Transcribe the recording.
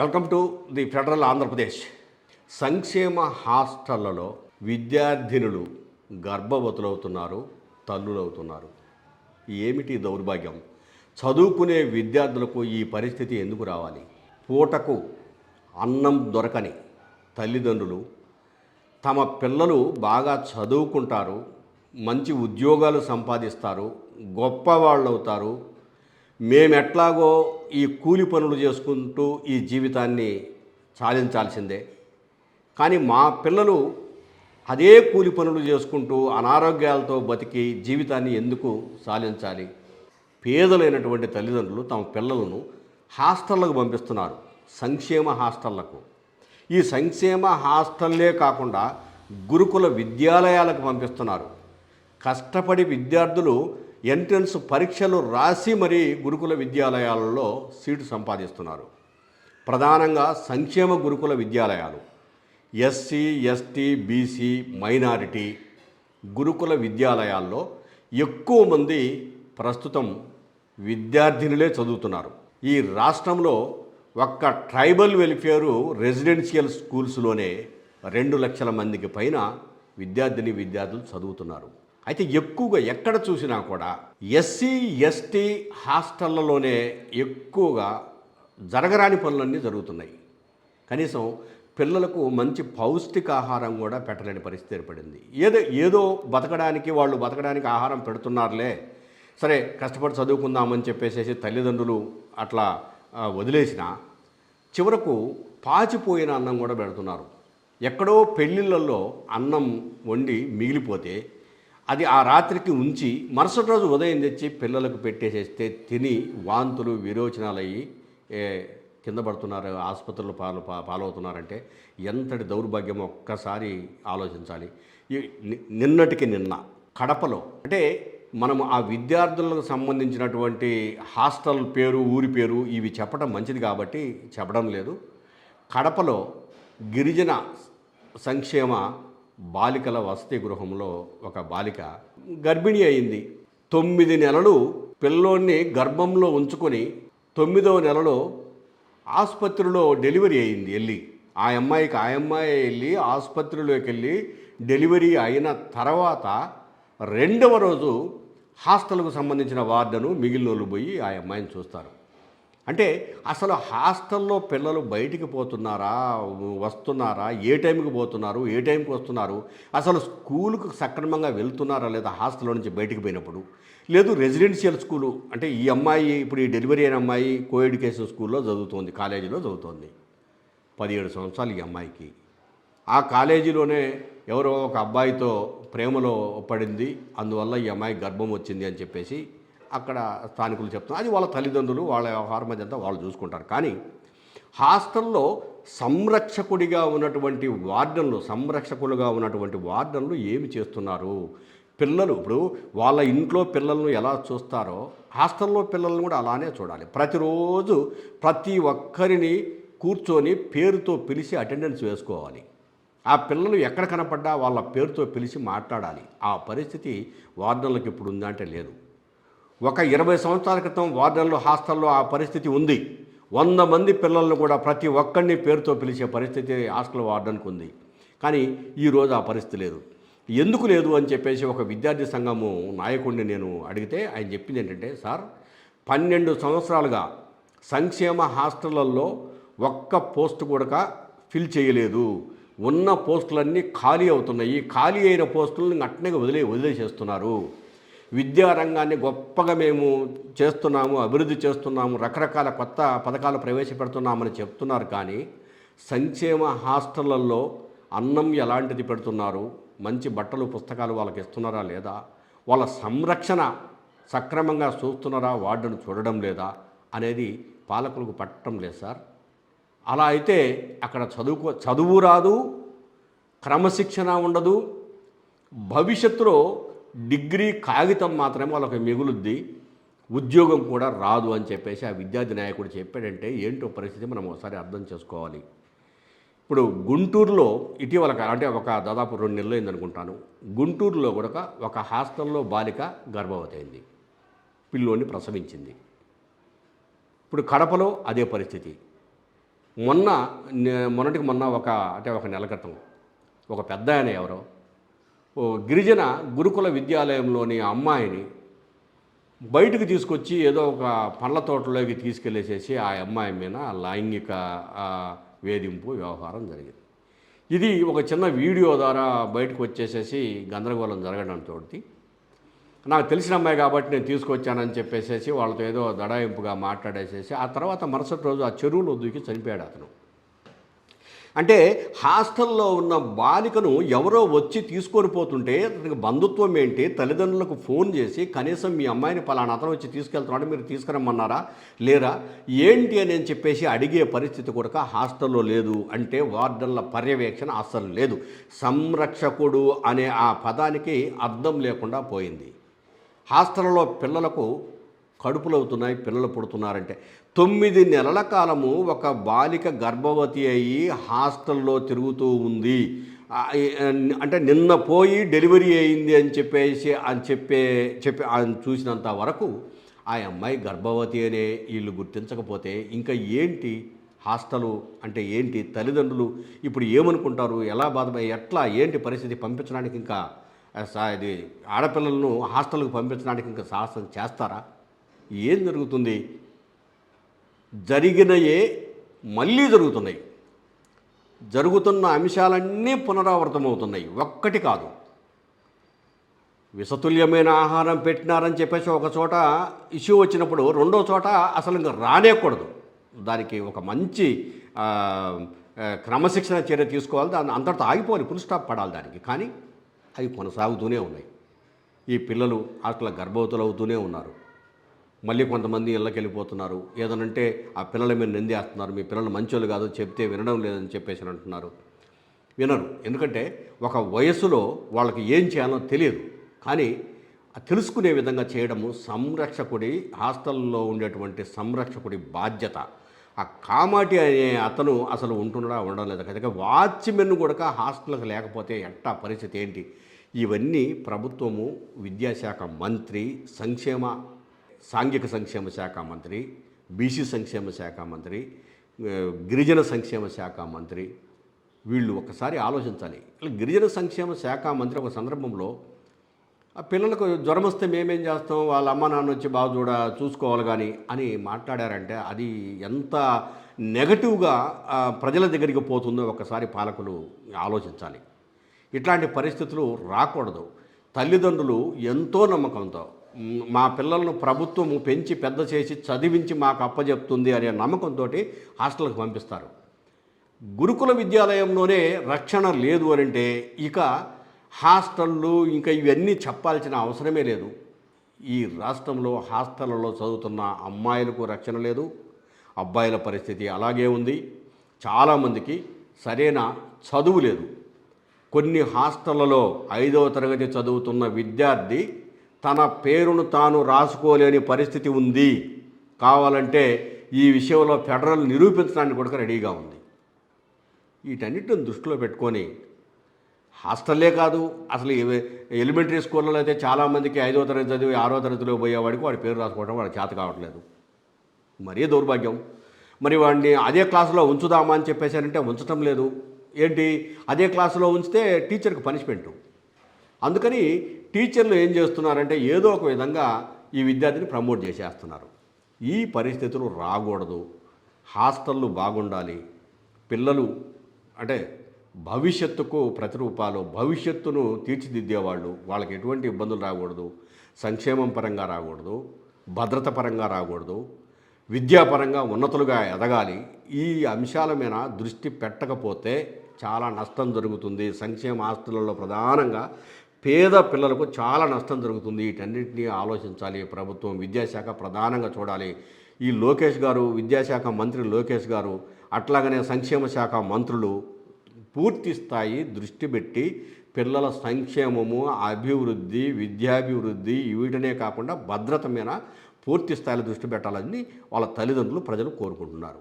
Welcome to the Federal Andhra Pradesh. సంక్షేమ హాస్టళ్ళలో విద్యార్థినులు గర్భవతులవుతున్నారు తల్లులవుతున్నారు. ఏమిటి దౌర్భాగ్యం? చదువుకునే విద్యార్థులకు ఈ పరిస్థితి ఎందుకు రావాలి? పూటకు అన్నం దొరకని తల్లిదండ్రులు తమ పిల్లలు బాగా చదువుకుంటారు మంచి ఉద్యోగాలు సంపాదిస్తారు గొప్పవాళ్ళు అవుతారు మేమెట్లాగో ఈ కూలి పనులు చేసుకుంటూ ఈ జీవితాన్ని చాలించాల్సిందే. కానీ మా పిల్లలు అదే కూలి పనులు చేసుకుంటూ అనారోగ్యాలతో బతికి జీవితాన్ని ఎందుకు సాధించాలి పేదలైనటువంటి తల్లిదండ్రులు తమ పిల్లలను హాస్టళ్ళకు పంపిస్తున్నారు సంక్షేమ హాస్టళ్ళకు ఈ సంక్షేమ హాస్టల్లే కాకుండా గురుకుల విద్యాలయాలకు పంపిస్తున్నారు. కష్టపడి విద్యార్థులు ఎంట్రన్స్ పరీక్షలు రాసి మరీ గురుకుల విద్యాలయాలలో సీటు సంపాదిస్తున్నారు. ప్రధానంగా సంక్షేమ గురుకుల విద్యాలయాలు. ఎస్సీ ఎస్టీ బీసీ మైనారిటీ గురుకుల విద్యాలయాల్లో ఎక్కువ మంది ప్రస్తుతం విద్యార్థినులే చదువుతున్నారు. ఈ రాష్ట్రంలో ఒక్క ట్రైబల్ వెల్ఫేరు రెసిడెన్షియల్ స్కూల్స్లోనే రెండు లక్షల మందికి పైన విద్యార్థిని విద్యార్థులు చదువుతున్నారు. అయితే ఎక్కువగా ఎక్కడ చూసినా కూడా ఎస్సీ ఎస్టీ హాస్టళ్ళలోనే ఎక్కువగా జరగరాని పనులన్నీ జరుగుతున్నాయి. కనీసం పిల్లలకు మంచి పౌష్టికాహారం కూడా పెట్టలేని పరిస్థితి ఏర్పడింది. ఏదో ఏదో బతకడానికి వాళ్ళు బతకడానికి ఆహారం పెడుతున్నారులే. సరే కష్టపడి చదువుకుందామని చెప్పేసేసి తల్లిదండ్రులు అట్లా వదిలేసిన చివరకు పాచిపోయిన అన్నం కూడా పెడుతున్నారు. ఎక్కడో పెళ్ళిళ్ళల్లో అన్నం వండి మిగిలిపోతే అది ఆ రాత్రికి ఉంచి మరుసటి రోజు ఉదయం తెచ్చి పిల్లలకు పెట్టేసేస్తే తిని వాంతులు విరోచనాలు అయ్యి కింద పడుతున్నారు ఆసుపత్రులు పాలు పాలవుతున్నారంటే ఎంతటి దౌర్భాగ్యం ఒక్కసారి ఆలోచించాలి. నిన్నటికి నిన్న కడపలో అంటే మనము ఆ విద్యార్థులకు సంబంధించినటువంటి హాస్టల్ పేరు ఊరి పేరు ఇవి చెప్పడం మంచిది కాబట్టి చెప్పడం లేదు. కడపలో గిరిజన సంక్షేమ బాలికల వసతి గృహంలో ఒక బాలిక గర్భిణి అయింది. తొమ్మిది నెలలు పిల్లోడిని గర్భంలో ఉంచుకొని తొమ్మిదవ నెలలో ఆసుపత్రిలో డెలివరీ అయింది వెళ్ళి ఆ అమ్మాయికి ఆ అమ్మాయి వెళ్ళి ఆసుపత్రిలోకి వెళ్ళి డెలివరీ అయిన తర్వాత రెండవ రోజు హాస్టల్కు సంబంధించిన వార్డును మిగిలిన వాళ్ళు పోయి ఆ అమ్మాయిని చూస్తారు. అంటే అసలు హాస్టల్లో పిల్లలు బయటికి పోతున్నారా వస్తున్నారా ఏ టైంకి పోతున్నారు ఏ టైంకి వస్తున్నారు అసలు స్కూలుకు సక్రమంగా వెళ్తున్నారా లేదా హాస్టల్లో నుంచి బయటికి పోయినప్పుడు? లేదు రెసిడెన్షియల్ స్కూలు అంటే ఈ అమ్మాయి ఇప్పుడు ఈ డెలివరీ అయిన అమ్మాయి కో ఎడ్యుకేషన్ స్కూల్లో చదువుతోంది కాలేజీలో చదువుతోంది. పదిహేడు సంవత్సరాలు ఈ అమ్మాయికి. ఆ కాలేజీలోనే ఎవరో ఒక అబ్బాయితో ప్రేమలో పడింది అందువల్ల ఈ అమ్మాయి గర్భం వచ్చింది అని చెప్పేసి అక్కడ స్థానికులు చెప్తున్నారు. అది వాళ్ళ తల్లిదండ్రులు వాళ్ళ వ్యవహారం అదంతా వాళ్ళు చూసుకుంటారు. కానీ హాస్టల్లో సంరక్షకుడిగా ఉన్నటువంటి వార్డన్లు సంరక్షకులుగా ఉన్నటువంటి వార్డన్లు ఏమి చేస్తున్నారు? పిల్లలు ఇప్పుడు వాళ్ళ ఇంట్లో పిల్లలను ఎలా చూస్తారో హాస్టల్లో పిల్లలను కూడా అలానే చూడాలి. ప్రతిరోజు ప్రతి ఒక్కరిని కూర్చొని పేరుతో పిలిచి అటెండెన్స్ వేసుకోవాలి. ఆ పిల్లలు ఎక్కడ కనపడ్డా వాళ్ళ పేరుతో పిలిచి మాట్లాడాలి. ఆ పరిస్థితి వార్డన్లకు ఇప్పుడు ఉందంటే లేదు. ఒక ఇరవై సంవత్సరాల క్రితం వార్డన్లు హాస్టల్లో ఆ పరిస్థితి ఉంది. వంద మంది పిల్లలను కూడా ప్రతి ఒక్కరిని పేరుతో పిలిచే పరిస్థితి హాస్టల్ వార్డన్కి ఉంది. కానీ ఈరోజు ఆ పరిస్థితి లేదు. ఎందుకు లేదు అని చెప్పేసి ఒక విద్యార్థి సంఘము నాయకుడిని నేను అడిగితే ఆయన చెప్పింది ఏంటంటే సార్ పన్నెండు సంవత్సరాలుగా సంక్షేమ హాస్టళ్ళలో ఒక్క పోస్ట్ కూడా ఫిల్ చేయలేదు. ఉన్న పోస్టులన్నీ ఖాళీ అవుతున్నాయి. ఖాళీ అయిన పోస్టులను అట్నే వదిలే వదిలేసేస్తున్నారు. విద్యారంగాన్ని గొప్పగా మేము చేస్తున్నాము అభివృద్ధి చేస్తున్నాము రకరకాల కొత్త పథకాలు ప్రవేశపెడుతున్నామని చెప్తున్నారు. కానీ సంక్షేమ హాస్టళ్ళలో అన్నం ఎలాంటిది పెడుతున్నారు? మంచి బట్టలు పుస్తకాలు వాళ్ళకి ఇస్తున్నారా లేదా? వాళ్ళ సంరక్షణ సక్రమంగా చూస్తున్నారా? వార్డును చూడడం లేదా? అనేది పాలకులకు పట్టడం లేదు సార్. అలా అయితే అక్కడ చదువుకో చదువు రాదు క్రమశిక్షణ ఉండదు. భవిష్యత్తులో డిగ్రీ కాగితం మాత్రమే వాళ్ళకి మిగులుద్ది ఉద్యోగం కూడా రాదు అని చెప్పేసి ఆ విద్యార్థి నాయకుడు చెప్పాడంటే ఏంటో పరిస్థితి మనం ఒకసారి అర్థం చేసుకోవాలి. ఇప్పుడు గుంటూరులో ఇటీవల అంటే ఒక దాదాపు రెండు నెలలు అయిందనుకుంటాను గుంటూరులో కూడా ఒక హాస్టల్లో బాలిక గర్భవతి అయింది పిల్లోని ప్రసవించింది. ఇప్పుడు కడపలో అదే పరిస్థితి. మొన్న నే- మొన్నటికి మొన్న ఒక అంటే ఒక నెల క్రితం ఒక పెద్ద ఆయన ఎవరో గిరిజన గురుకుల విద్యాలయంలోని అమ్మాయిని బయటకు తీసుకొచ్చి ఏదో ఒక పండ్ల తోటలోకి తీసుకెళ్ళేసేసి ఆ అమ్మాయి మీద లైంగిక వేధింపు వ్యవహారం జరిగింది. ఇది ఒక చిన్న వీడియో ద్వారా బయటకు వచ్చేసేసి గందరగోళం జరగడంతో నాకు తెలిసిన అమ్మాయి కాబట్టి నేను తీసుకొచ్చానని చెప్పేసేసి వాళ్ళతో ఏదో దడాయింపుగా మాట్లాడేసేసి ఆ తర్వాత మరుసటి రోజు ఆ చెరువులో దూకి చనిపోయాడు అతను. అంటే హాస్టల్లో ఉన్న బాలికను ఎవరో వచ్చి తీసుకొని పోతుంటే అతనికి బంధుత్వం ఏంటి? తల్లిదండ్రులకు ఫోన్ చేసి కనీసం మీ అమ్మాయిని పలానా అతను వచ్చి తీసుకెళ్తున్నాడు మీరు తీసుకురమ్మన్నారా? లేరా? ఏంటి అని అని చెప్పేసి అడిగే పరిస్థితి కూడా హాస్టల్లో లేదు అంటే వార్డన్ల పర్యవేక్షణ అస్సలు లేదు. సంరక్షకుడు అనే ఆ పదానికి అర్థం లేకుండా పోయింది. హాస్టల్లో పిల్లలకు కడుపులు అవుతున్నాయి పిల్లలు పుడుతున్నారంటే. తొమ్మిది నెలల కాలము ఒక బాలిక గర్భవతి అయ్యి హాస్టల్లో తిరుగుతూ ఉంది. అంటే నిన్న పోయి డెలివరీ అయింది అని చెప్పేసి అని చెప్పే చెప్పి ఆయన చూసినంత వరకు ఆ అమ్మాయి గర్భవతి అనే వీళ్ళు గుర్తించకపోతే ఇంకా ఏంటి హాస్టలు అంటే ఏంటి తల్లిదండ్రులు ఇప్పుడు ఏమనుకుంటారు? ఎలా బాధ ఎట్లా ఏంటి పరిస్థితి పంపించడానికి ఇంకా ఇది ఆడపిల్లలను హాస్టల్కి పంపించడానికి ఇంకా సాహసం చేస్తారా? ఏం జరుగుతుంది? జరిగినయే మళ్ళీ జరుగుతున్నాయి. జరుగుతున్న అంశాలన్నీ పునరావృతమవుతున్నాయి. ఒక్కటి కాదు. విషతుల్యమైన ఆహారం పెట్టినారని చెప్పేసి ఒక చోట ఇష్యూ వచ్చినప్పుడు రెండో చోట అసలు ఇంకా రానేకూడదు. దానికి ఒక మంచి క్రమశిక్షణ చర్య తీసుకోవాలి. దాని అంతటితో ఆగిపోవాలి. ఫుల్ స్టాప్ పడాలి దానికి. కానీ అవి కొనసాగుతూనే ఉన్నాయి. ఈ పిల్లలు అట్లా గర్భవతులు అవుతూనే ఉన్నారు. మళ్ళీ కొంతమంది ఇళ్ళకి వెళ్ళిపోతున్నారు. ఏదనంటే ఆ పిల్లల మీద నిందేస్తున్నారు. మీ పిల్లలు మంచోళ్ళు కాదు చెప్తే వినడం లేదని చెప్పేసి అంటున్నారు. వినరు. ఎందుకంటే ఒక వయసులో వాళ్ళకి ఏం చేయాలో తెలియదు. కానీ తెలుసుకునే విధంగా చేయడము సంరక్షకుడి హాస్టల్లో ఉండేటువంటి సంరక్షకుడి బాధ్యత. ఆ కామాటి అనే అతను అసలు ఉంటున్నాడా ఉండడం లేదు? కదా వాచ్మెన్ కూడా హాస్టల్కి లేకపోతే ఎట్టా పరిస్థితి ఏంటి? ఇవన్నీ ప్రభుత్వము విద్యాశాఖ మంత్రి సంక్షేమ సాంఘిక సంక్షేమ శాఖ మంత్రి బీసీ సంక్షేమ శాఖ మంత్రి గిరిజన సంక్షేమ శాఖ మంత్రి. వీళ్ళు ఒకసారి ఆలోచించాలి. గిరిజన సంక్షేమ శాఖ మంత్రి ఒక సందర్భంలో ఆ పిల్లలకు జ్వరం వస్తే మేమేం చేస్తాం? వాళ్ళ అమ్మ నాన్న వచ్చి బాగా చూడ చూసుకోవాలి కానీ అని మాట్లాడారంటే అది ఎంత నెగటివ్గా ప్రజల దగ్గరికి పోతుందో ఒకసారి పాలకులు ఆలోచించాలి. ఇట్లాంటి పరిస్థితులు రాకూడదు. తల్లిదండ్రులు ఎంతో నమ్మకంతో మా పిల్లలను ప్రభుత్వము పెంచి పెద్ద చేసి చదివించి మాకు అప్పజెప్తుంది అనే నమ్మకంతో హాస్టల్కి పంపిస్తారు. గురుకుల విద్యాలయంలోనే రక్షణ లేదు అని అంటే ఇక హాస్టళ్ళు ఇంకా ఇవన్నీ చెప్పాల్సిన అవసరమే లేదు. ఈ రాష్ట్రంలో హాస్టళ్ళలో చదువుతున్న అమ్మాయిలకు రక్షణ లేదు. అబ్బాయిల పరిస్థితి అలాగే ఉంది. చాలామందికి సరైన చదువు లేదు. కొన్ని హాస్టళ్ళలో ఐదవ తరగతి చదువుతున్న విద్యార్థి తన పేరును తాను రాసుకోలేని పరిస్థితి ఉంది. కావాలంటే ఈ విషయంలో ఫెడరల్ నిరూపించడానికి కూడా రెడీగా ఉంది. వీటన్నిటిని దృష్టిలో పెట్టుకొని హాస్టల్లే కాదు అసలు ఎలిమెంటరీ స్కూళ్ళలో అయితే చాలామందికి ఐదో తరగతి చదివి ఆరో తరగతిలో పోయేవాడికి వాడి పేరు రాసుకోవడం వాడి చేత కావట్లేదు. మరీ దౌర్భాగ్యం. మరి వాడిని అదే క్లాసులో ఉంచుదామా అని చెప్పేశారంటే ఉంచటం లేదు. ఏంటి? అదే క్లాసులో ఉంచితే టీచర్కి పనిష్మెంటు. అందుకని టీచర్లు ఏం చేస్తున్నారంటే ఏదో ఒక విధంగా ఈ విద్యార్థిని ప్రమోట్ చేసేస్తున్నారు. ఈ పరిస్థితులు రాకూడదు. హాస్టళ్ళు బాగుండాలి. పిల్లలు అంటే భవిష్యత్తుకు ప్రతిరూపాలు భవిష్యత్తును తీర్చిదిద్దేవాళ్ళు. వాళ్ళకి ఎటువంటి ఇబ్బందులు రాకూడదు. సంక్షేమం పరంగా రాకూడదు. భద్రత పరంగా రాకూడదు. విద్యాపరంగా ఉన్నతులుగా ఎదగాలి. ఈ అంశాల మీద దృష్టి పెట్టకపోతే చాలా నష్టం జరుగుతుంది. సంక్షేమ ఆస్తులలో ప్రధానంగా పేద పిల్లలకు చాలా నష్టం జరుగుతుంది. వీటన్నింటినీ ఆలోచించాలి. ప్రభుత్వం విద్యాశాఖ ప్రధానంగా చూడాలి. ఈ లోకేష్ గారు విద్యాశాఖ మంత్రి లోకేష్ గారు అట్లాగనే సంక్షేమ శాఖ మంత్రులు పూర్తి స్థాయి దృష్టి పెట్టి పిల్లల సంక్షేమము అభివృద్ధి విద్యాభివృద్ధి వీటినే కాకుండా భద్రత మీద పూర్తి స్థాయిలో దృష్టి పెట్టాలని వాళ్ళ తల్లిదండ్రులు ప్రజలు కోరుకుంటున్నారు.